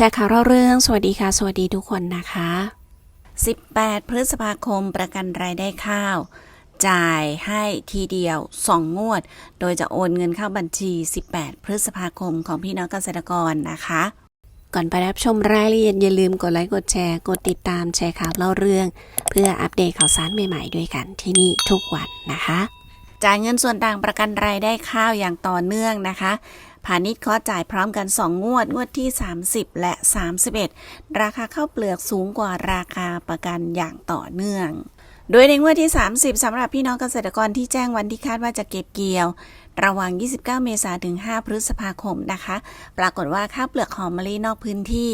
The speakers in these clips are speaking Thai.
ชร์ข่าวเล่าเรื่อง สวัสดีค่ะ สวัสดีทุกคนนะคะ 18 พฤษภาคมประกันรายได้ข้าว จ่ายให้ทีเดียว 2 งวด โดยจะโอนเงินเข้าบัญชี 18 พฤษภาคมของพี่น้องเกษตรกรนะคะ ก่อนไปรับชมรายละเอียดอย่าลืมกดไลค์กดแชร์กดติดตามแชร์ข่าวเล่าเรื่อง เพื่ออัปเดตข่าวสารใหม่ๆด้วยกันที่นี่ทุกวันนะคะจ่ายเงินส่วนต่างประกันรายได้ข้าวอย่างต่อเนื่องนะคะ พาณิชย์ขอจ่ายพร้อมกัน 2 งวด งวดที่ 30 และ 31 ราคาข้าวเปลือกสูงกว่าราคาประกันอย่างต่อเนื่อง โดยในงวดที่ 30สำหรับพี่น้องเกษตรกรที่แจ้งวันที่คาดว่าจะเก็บเกี่ยว ระหว่าง 29 เมษายนถึง 5 พฤษภาคมนะคะ ปรากฏว่าข้าวเปลือกหอมมะลินอกพื้นที่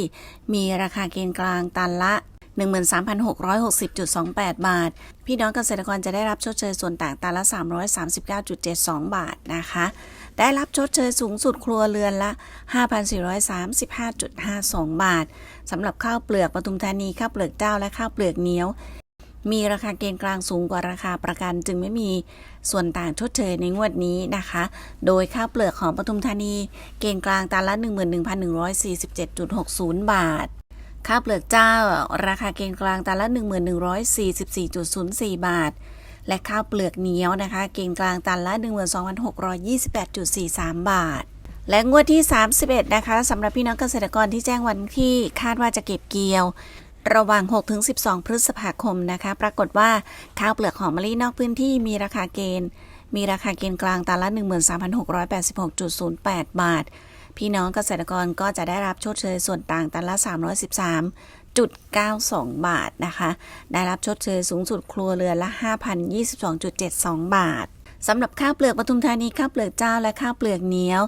มีราคาเกณฑ์กลางตันละ 13,660.28 บาท พี่น้องเกษตรกรจะได้รับชดเชยส่วนต่างตันละ 339.72 บาทนะคะ ได้รับชดเชยสูงสุดครัวเรือนละ 5,435.52 บาทสำหรับข้าวเปลือกปทุมธานีข้าวเปลือกเจ้าและข้าวเปลือกเหนียว มีราคาเกณฑ์กลางสูงกว่าราคาประกัน จึงไม่มีส่วนต่างชดเชยในงวดนี้นะคะ โดยข้าวเปลือกของปทุมธานี เกณฑ์กลางตันละ 11,147.60 บาท ข้าวเปลือกเจ้า ราคาเกณฑ์กลางตันละ 1144.04 บาท และข้าวเปลือกเหนียวนะคะ เกณฑ์กลางตันละ 12,628.43 บาท และงวดที่ 31 นะคะสำหรับพี่น้องเกษตรกรที่แจ้งวันที่คาดว่าจะเก็บเกี่ยวระหว่าง 6-12 พฤษภาคมนะคะ ปรากฏว่าข้าวเปลือกหอมมะลินอกพื้นที่มีราคาเกณฑ์ มีราคาเกณฑ์กลางตันละ 13,686.08 บาท พี่น้องเกษตรกรก็จะได้รับชดเชยส่วนต่างตันละ 313.92 บาทนะคะ ได้รับชดเชยสูงสุดครัวเรือนละ 5,022.72 บาท สำหรับข้าวเปลือกปทุมธานีข้าวเปลือกเจ้าและข้าวเปลือกเหนียว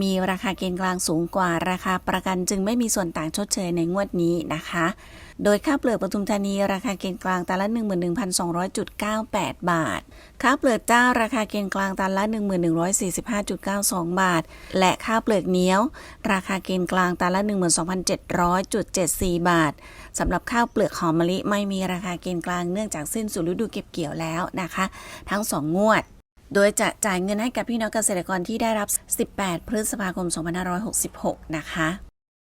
มีราคาเกณฑ์กลางสูงกว่าราคาประกันจึงไม่มีส่วนต่างชดเชยในงวดนี้นะคะ โดยข้าวเปลือกปทุมธานีราคาเกณฑ์กลางตันละ 11,200.98 บาท ข้าวเปลือกเจ้าราคาเกณฑ์กลางตันละ 1145.92 บาท และข้าวเปลือกเหนียว ราคาเกณฑ์กลางตันละ 12,700.74 บาทสำหรับข้าวเปลือกหอมมะลิไม่มีราคาเกณฑ์กลางเนื่องจากสิ้นสุดฤดูเก็บเกี่ยวแล้วนะคะ ทั้ง 2 งวด โดยจะจ่ายเงินให้กับพี่น้องเกษตรกรที่ได้รับ 18 พฤษภาคม 2566 นะคะ